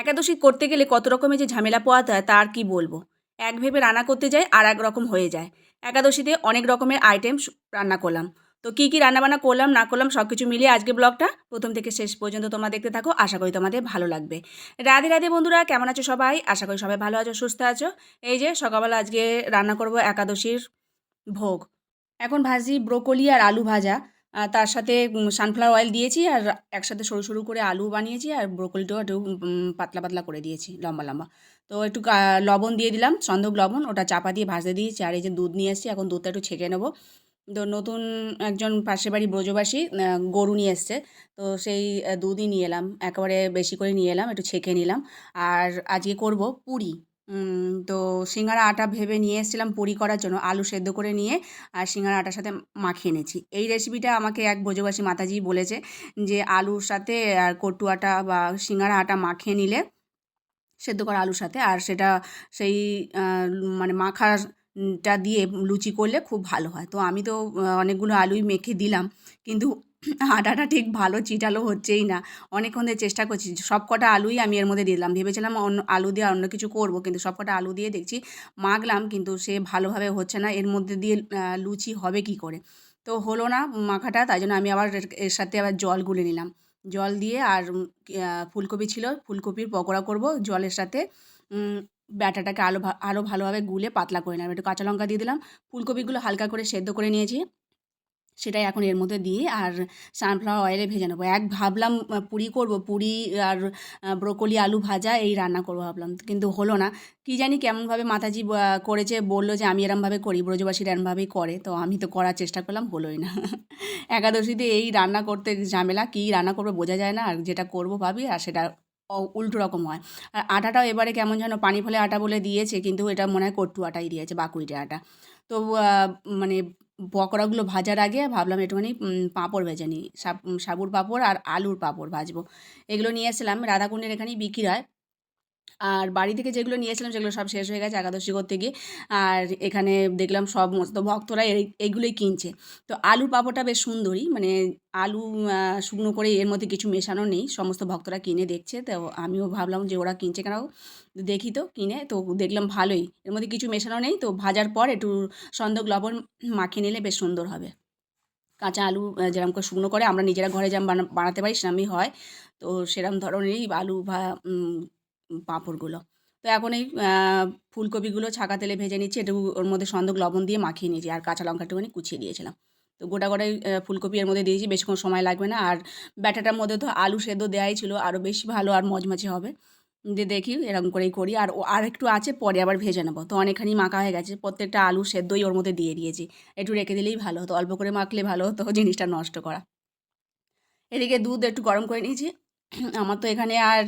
একাদশী করতে গেলে কত রকমের যে ঝামেলা পোয়াতে হয় তার কি বলব? এক ভেবে রান্না করতে যাই আর এক রকম হয়ে যায়। একাদশীতে অনেক রকমের আইটেম রান্না করলাম। তো কী কী রান্নাবান্না করলাম, না করলাম সব কিছু মিলিয়ে আজকে ব্লগটা প্রথম থেকে শেষ পর্যন্ত তোমরা দেখতে থাকো। আশা করি তোমাদের ভালো লাগবে। রাধে রাধে বন্ধুরা, কেমন আছো সবাই? আশা করি সবাই ভালো আছো, সুস্থ আছো। এই যে সকালবেলা আজকে রান্না করব একাদশীর ভোগ। এখন ভাজি ব্রোকলি আর আলু ভাজা। তার সাথে সানফ্লাওয়ার অয়েল দিয়েছি আর একসাথে সরু সরু করে আলু বানিয়েছি আর ব্রোকলিটাও একটু পাতলা পাতলা করে দিয়েছি, লম্বা লম্বা। তো একটু লবণ দিয়ে দিলাম সন্দক লবণ, ওটা চাপা দিয়ে ভাজতে দিয়েছি আর এই যে দুধ নিয়ে এসেছি, এখন দুধটা একটু ছেঁকে নেব। তো নতুন একজন পাশের বাড়ি ব্রজবাসী গরু নিয়ে এসছে, তো সেই দুধই নিয়ে এলাম, একেবারে বেশি করে নিয়ে এলাম, একটু ছেঁকে নিলাম। আর আজকে করব পুরি। তো সিঙ্গারা আটা ভেবে নিয়ে এসেছিলাম পুরি করার জন্য, আলু সেদ্ধ করে নিয়ে আর সিঙ্গারা আটার সাথে মাখিয়ে নিয়েছি। এই রেসিপিটা আমাকে এক ভোজবাসী মাতাজি বলেছে যে আলুর সাথে আর কটু আটা বা সিঙ্গারা আটা মাখিয়ে নিলে, সেদ্ধ করা আলুর সাথে আর সেটা সেই মানে মাখাটা দিয়ে লুচি করলে খুব ভালো হয়। তো আমি তো অনেকগুলো আলুই মেখে দিলাম, কিন্তু আটাটা ঠিক ভালো চিটালো হচ্ছেই না। অনেকক্ষণ ধরে চেষ্টা করছি, সব কটা আলুই আমি এর মধ্যে দিলাম। ভেবেছিলাম অন্য আলু দিয়ে অন্য কিছু করব, কিন্তু সব কটা আলু দিয়ে দেখছি মাখলাম, কিন্তু সে ভালোভাবে হচ্ছে না। এর মধ্যে দিয়ে লুচি হবে কি করে? তো হলো না মাখাটা, তাই জন্য আমি আবার এর- সাথে আবার জল গুলে নিলাম। জল দিয়ে আর ফুলকপি ছিল, ফুলকপির পকোড়া করব জলের সাথে। ব্যাটাটাকে আলো আরও ভালোভাবে গুলে পাতলা করে নেব। একটু কাঁচা লঙ্কা দিয়ে দিলাম। ফুলকপিগুলো হালকা করে সেদ্ধ করে নিয়েছি। সেটাই এখন এর মধ্যে দিয়ে আর সানফ্লাওয়ার অয়েলে ভেজে নেব। এক ভাবলাম পুরি করব, পুরি আর ব্রোকলি আলু ভাজা, এই রান্না করব ভাবলাম, কিন্তু হলো না। কি জানি কেমনভাবে মাতাজি করেছে, বলল যে আমি এরমভাবে করি, ব্রজবাসীরা এরমভাবেই করে, তো আমি তো করার চেষ্টা করলাম, হলোই না। একাদশীতে এই রান্না করতে ঝামেলা, কী রান্না করবে বোঝা যায় না, আর যেটা করব ভাবি, আর সেটা উল্টো রকম হয়। আর আটাটাও এবারে কেমন যেন পানি ফলে আটা বলে দিয়েছে, কিন্তু এটা মনে হয় কট্টু আটাই দিয়েছে, বাকুইটে আটা। তো মানে পকোড়াগুলো ভাজার আগে ভাবলাম একটুখানি পাঁপড় ভেজে নিই। সাবুর পাঁপড় আর আলুর পাঁপড় ভাজবো। এগুলো নিয়ে এসেছিলাম, রাধাকুণ্ডের এখানেই বিক্রি হয়। আর বাড়ি থেকে যেগুলো নিয়েছিলাম সেগুলো সব শেষ হয়ে গেছে একাদশী করতে গিয়ে। আর এখানে দেখলাম সব মস্ত ভক্তরা এই এইগুলোই কিনছে। তো আলুর পাঁপড়টা বেশ সুন্দরই মানে আলু শুকনো করে এর মধ্যে কিছু মেশানো নেই, সমস্ত ভক্তরা কিনে দেখছে। তো আমিও ভাবলাম যে ওরা কিনছে কেন, দেখি তো কিনে। তো দেখলাম ভালোই, এর মধ্যে কিছু মেশানো নেই, তো ভাজার পর একটু সন্দক লবণ মাখিয়ে নিলে বেশ সুন্দর হবে। কাঁচা আলু যেরকম করে শুকনো করে আমরা নিজেরা ঘরে যেমন বানাতে পারি সেরকমই হয়। তো সেরকম ধরনেরই আলু ভা পাঁপড়গুলো। তো এখন এই ফুলকপিগুলো ছাকা তেলে ভেজে নিচ্ছি, একটু ওর মধ্যে সন্দক লবণ দিয়ে মাখিয়ে নিয়েছি, আর কাঁচা লঙ্কা একটুখানি কুচিয়ে দিয়েছিলাম। তো গোটা গোটাই ফুলকপি এর মধ্যে দিয়েছি, বেশিক্ষণ সময় লাগবে না, আর ব্যাটাটার মধ্যে তো আলু সেদ্ধ দেওয়াই ছিল আরও বেশি ভালো আর মজমচে হবে। দিয়ে দেখি এরকম করেই করি, আর আর একটু আছে, পরে আবার ভেজে নেব। তো অনেকখানি মাখা হয়ে গেছে, প্রত্যেকটা আলু সেদ্ধই ওর মধ্যে দিয়ে দিয়েছি, একটু রেখে দিলেই ভালো হতো, অল্প করে মাখলে ভালো হতো, জিনিসটা নষ্ট করা। এদিকে দুধ একটু গরম করে নিয়েছি। আমার তো এখানে আর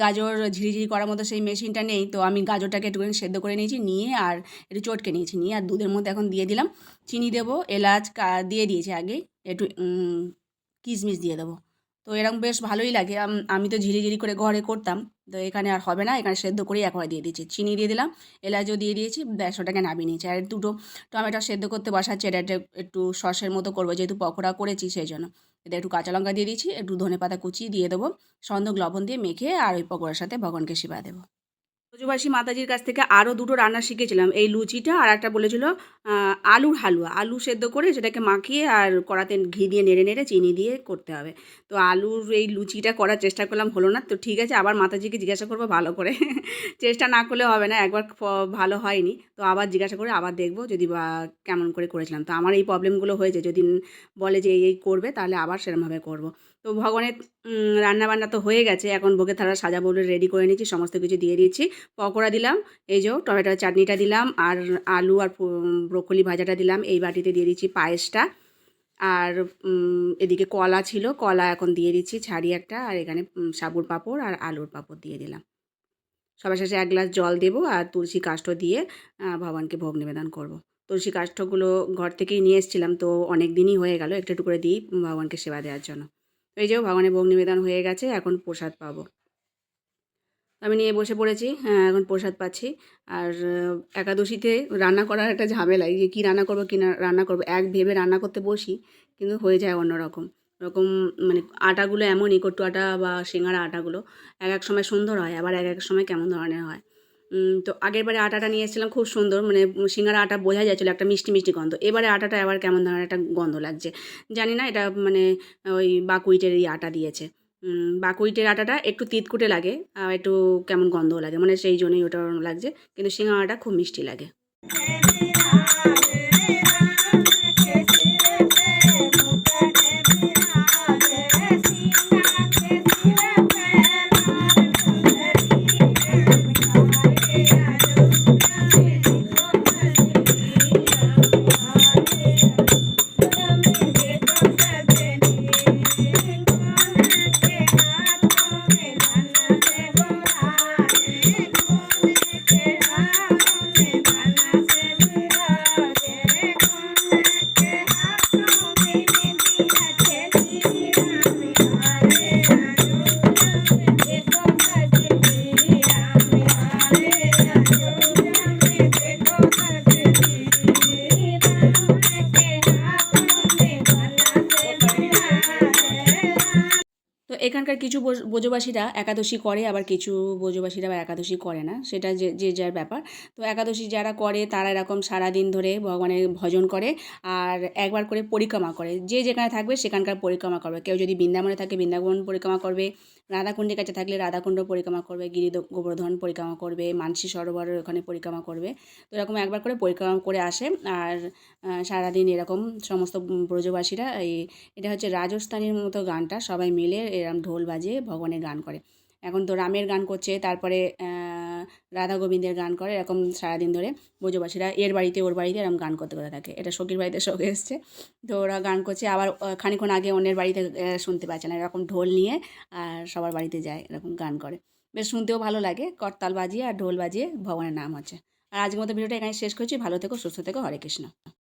গাজর ঝিরিঝিরি করার মতো সেই মেশিনটা নেই। তো আমি গাজরটাকে একটুখানি সেদ্ধ করে নিয়েছি, নিয়ে আর একটু চটকে নিয়েছি। নিয়ে আর দুধের মধ্যে এখন দিয়ে দিলাম। চিনি দেবো, এলাচ দিয়ে দিয়েছি আগে। একটু কিশমিশ দিয়ে দেবো। তো এরকম বেশ ভালোই লাগে। আমি তো ঝিরিঝিরি করে ঘরে করতাম। তো এখানে আর হবে না, এখানে সেদ্ধ করেই একবার দিয়ে দিয়েছি চিনি দিয়ে দিলাম, এলাচও দিয়ে দিয়েছি, ব্যাস ওটাকে নামিয়ে নিয়েছি। আর দুটো টমেটো সেদ্ধ করতে বসাচ্ছি এটা একটু সসের মতো করব, যেহেতু পকোড়া করেছি সেই জন্য। এতে একটু কাঁচা লঙ্কা দিয়ে দিয়েছি একটু ধনে পাতা কুচি দিয়ে দেবো, সন্দক লবণ দিয়ে মেখে আর ওই পকোড়ার সাথে ভগবানকে সেবা দেবো। ব্রজবাসী মাতাজির কাছ থেকে আরও দুটো রান্না শিখেছিলাম। এই লুচিটা আর একটা বলেছিল আলুর হালুয়া। আলু সেদ্ধ করে সেটাকে মাখিয়ে আর কড়াতে ঘি দিয়ে নেড়ে নেড়ে চিনি দিয়ে করতে হবে। তো আলুর এই লুচিটা করার চেষ্টা করলাম, হলো না। তো ঠিক আছে, আবার মাতাজিকে জিজ্ঞাসা করব ভালো করে। চেষ্টা না করলে হবে না, একবার ভালো হয়নি। তো আবার জিজ্ঞাসা করে আবার দেখব যদি বা কেমন করে করেছিলাম। তো আমার এই প্রবলেমগুলো হয়েছে। যদি বলে যে এই করবে, তাহলে আবার সেরমভাবে করব। তো ভগবানের রান্নাবান্না তো হয়ে গেছে। এখন ভোগের থালা সাজা বলে রেডি করে নিয়েছি, সমস্ত কিছু দিয়ে দিয়েছি। পকোড়া দিলাম, এই যে টমেটোর চাটনিটা দিলাম, আর আলু আর ব্রোকলি ভাজাটা দিলাম, এই বাটিতে দিয়ে দিচ্ছি পায়েসটা। আর এদিকে কলা ছিল, কলা এখন দিয়ে দিচ্ছি ছাড়ি একটা, আর এখানে সাবুর পাঁপড় আর আলুর পাঁপড় দিয়ে দিলাম। সবার শেষে এক গ্লাস জল দেবো আর তুলসী কাষ্ঠ দিয়ে ভগবানকে ভোগ নিবেদন করব। তুলসী কাষ্ঠগুলো ঘর থেকেই নিয়ে এসেছিলাম, তো অনেক দিনই হয়ে গেল, একটু একটু করে দিই ভগবানকে সেবা দেওয়ার জন্য। এই যে ভগবানের ভোগ নিবেদন হয়ে গেছে, এখন প্রসাদ পাবো। আমি নিয়ে বসে পড়েছি হ্যাঁ এখন প্রসাদ পাচ্ছি। আর একাদশীতে রান্না করার একটা ঝামেলা এই যে কী রান্না করব, কী না রান্না করব, এক ভেবে রান্না করতে বসি, কিন্তু হয়ে যায় অন্যরকম ওরকম মানে আটাগুলো এমন ইকট্টু আটা বা সিঙ্গারা আটাগুলো, এক এক সময় সুন্দর হয়, আবার এক এক সময় কেমন ধরনের হয়। তো আগের বারে আটাটা নিয়ে এসেছিলাম, খুব সুন্দর মানে সিঙ্গারা আটা বোঝা যাচ্ছিল একটা মিষ্টি মিষ্টি গন্ধ। এবারে আটাটা আবার কেমন ধরনের একটা গন্ধ লাগছে? জানি না, এটা মানে ওই বাকুইটের এই আটা দিয়েছে। বাকুইটের আটাটা একটু তিতকুটে লাগে, আর একটু কেমন গন্ধও লাগে মানে সেই জন্যই ওটা লাগছে। কিন্তু সিঙ্গারাটা খুব মিষ্টি লাগে। কিছু বোজ- ব্রজবাসীরা একাদশী করে, আবার কিছু ব্রজবাসীরা আবার একাদশী করে না। সেটা যে যে যার ব্যাপার। তো একাদশী যারা করে, তারা এরকম সারাদিন ধরে ভগবানের ভজন করে আর একবার করে পরিক্রমা করে। যে যেখানে থাকবে সেখানকার পরিক্রমা করবে। কেউ যদি বৃন্দাবনে থাকে, বৃন্দাবন পরিক্রমা করবে। রাধাকুণ্ডের কাছে থাকলে রাধাকুণ্ড পরিক্রমা করবে, গিরি গোবর্ধন পরিক্রমা করবে, মানসী সরোবরের ওখানে পরিক্রমা করবে। তো এরকম একবার করে পরিক্রমা করে আসে আর সারাদিন এরকম সমস্ত ব্রজবাসীরা এই, এটা হচ্ছে রাজস্থানের মতো গানটা। সবাই মিলে এরম ঢোল বাজিয়ে ভগবানের গান করে। এখন তো রামের গান করছে, তারপরে রাধা গোবিন্দের গান করে, এরকম সারাদিন ধরে ব্রজবাসীরা, এর বাড়িতে, ওর বাড়িতে এরকম গান করতে করতে থাকে। এটা সখীর বাড়িতে শোক এসছে। তো ওরা গান করছে, আবার খানিক্ষণ আগে অন্যের বাড়িতে শুনতে পাচ্ছে না। এরকম ঢোল নিয়ে, আর সবার বাড়িতে যায়, এরকম গান করে। বেশ শুনতেও ভালো লাগে, করতাল বাজিয়ে আর ঢোল বাজিয়ে ভগবানের নাম হচ্ছে। আর আজকের মতো ভিডিওটা এখানে শেষ করছি। ভালো থেকো, সুস্থ থেকো, হরে কৃষ্ণ।